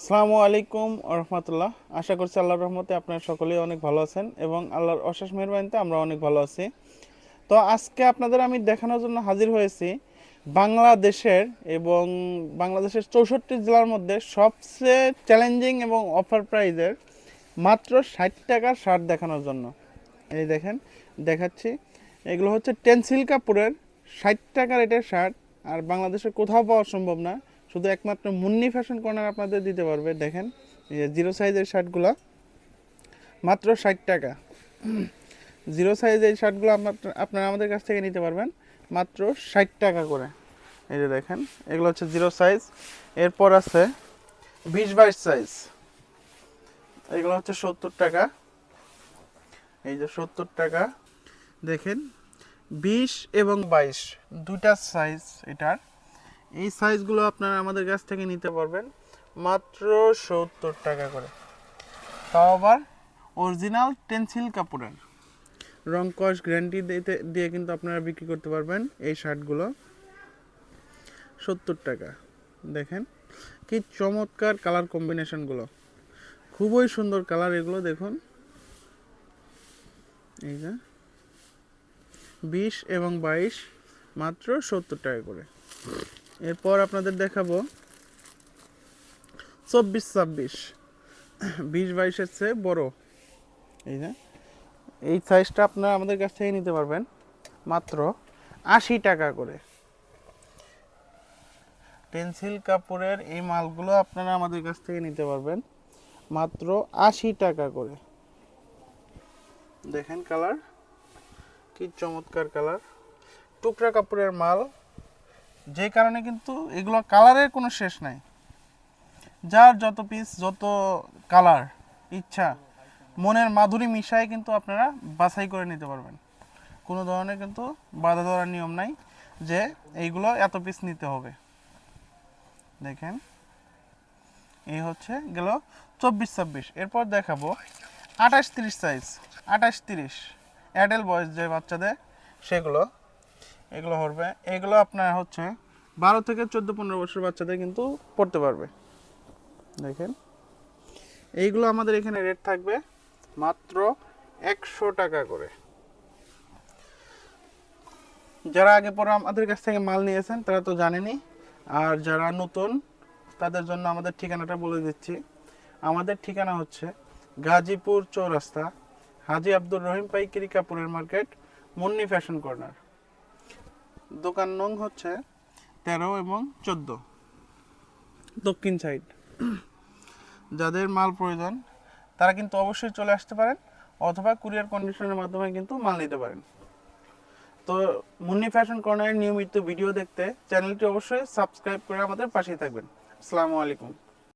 আসসালামু আলাইকুম রহমতুল্লাহ আশা করছি আল্লাহর রহমতে আপনারা সকলেই অনেক ভালো আছেন এবং আল্লাহর অশেষ মেহরবানিতে আমরা অনেক ভালো আছি। তো আজকে আপনাদের আমি দেখানোর জন্য হাজির হয়েছি বাংলাদেশের এবং বাংলাদেশের চৌষট্টি জেলার মধ্যে সবচেয়ে চ্যালেঞ্জিং এবং অফার প্রাইজের মাত্র ষাট টাকার শার্ট দেখানোর জন্য। এই দেখেন, দেখাচ্ছি। এগুলো হচ্ছে টেন্সিল কাপড়ের ষাট টাকার এটার শার্ট। আর বাংলাদেশে কোথাও পাওয়া সম্ভব না। শুধু একমাত্র মুন্নি ফ্যাশন কর্নার আপনাদের দিতে পারবে, দেখেন, এই যে জিরো সাইজের শার্টগুলো মাত্র ষাট টাকা। জিরো সাইজের শার্টগুলো আপনার, আপনারা আমাদের কাছ থেকে নিতে পারবেন, মাত্র ষাট টাকা করে। এই যে দেখেন, এগুলো হচ্ছে জিরো সাইজ এরপর আছে বিশ বাইশ সাইজ এগুলো হচ্ছে সত্তর টাকা। এই যে সত্তর টাকা, দেখেন, বিশ এবং বাইশ দুটা সাইজ এটার। এই সাইজগুলো আপনারা আমাদের কাছ থেকে নিতে পারবেন মাত্র সত্তর টাকা করে। তাও আবার অরিজিনাল টেন্সিল কাপড়ের। রং কস গ্যারান্টি দিতে, দিয়ে কিন্তু আপনারা বিক্রি করতে পারবেন এই শার্টগুলো সত্তর টাকা। দেখেন কি চমৎকার কালার কম্বিনেশনগুলো খুবই সুন্দর কালার এগুলো, দেখুন। এই যে বিশ এবং বাইশ মাত্র সত্তর টাকা করে। এরপর আপনাদের দেখাবো। চব্বিশ, ছাব্বিশ। বিশ, বাইশের চেয়ে বড়। এই যে, এই সাইজটা আপনারা আমাদের কাছ থেকে নিতে পারবেন মাত্র আশি টাকা করে। পেন্সিল কাপড়ের এই মালগুলো আপনারা আমাদের কাছ থেকে নিতে পারবেন মাত্র আশি টাকা করে। দেখেন কালার কি চমৎকার কালার টুকরা কাপড়ের মাল যে কারণে কিন্তু এগুলো কালারের কোনো শেষ নাই। যার যত পিস যত কালার ইচ্ছা, মনের মাধুরী মিশায় কিন্তু আপনারা বাছাই করে নিতে পারবেন। কোনো ধরনের কিন্তু বাধা ধরার নিয়ম নাই যে এইগুলো এত পিস নিতে হবে। দেখেন, এই হচ্ছে গেল চব্বিশ ছাব্বিশ। এরপর দেখাবো আঠাশ তিরিশ সাইজ আঠাশ তিরিশ। অ্যাডেল বয়স যে বাচ্চাদের, সেগুলো এগুলো হবে এগুলো আপনার হচ্ছে বারো থেকে চোদ্দ, পনেরো বছর বাচ্চাদের কিন্তু পড়তে পারবে। দেখেন। এইগুলো আমাদের এখানে রেট থাকবে মাত্র একশো টাকা করে। যারা আগে পরে আমাদের কাছ থেকে মাল নিয়েছেন, তারা তো জানেনই। আর যারা নতুন, তাদের জন্য আমাদের ঠিকানাটা বলে দিচ্ছি। আমাদের ঠিকানা হচ্ছে গাজীপুর চৌরাস্তা, হাজি আব্দুর রহিম পাইকারি কাপড়ের মার্কেট, মুন্নি ফ্যাশন কর্নার। দোকান নং হচ্ছে তেরো এবং চোদ্দ। দক্ষিণ সাইড। যাদের মাল প্রয়োজন তারা কিন্তু অবশ্যই চলে আসতে পারেন অথবা কুরিয়ার কন্ডিশনের মাধ্যমে কিন্তু মাল নিতে পারেন। তো মুন্নি ফ্যাশন কর্নারের নিয়মিত ভিডিও দেখতে চ্যানেলটি অবশ্যই সাবস্ক্রাইব করে আমাদের পাশেই থাকবেন। আসসালামু আলাইকুম।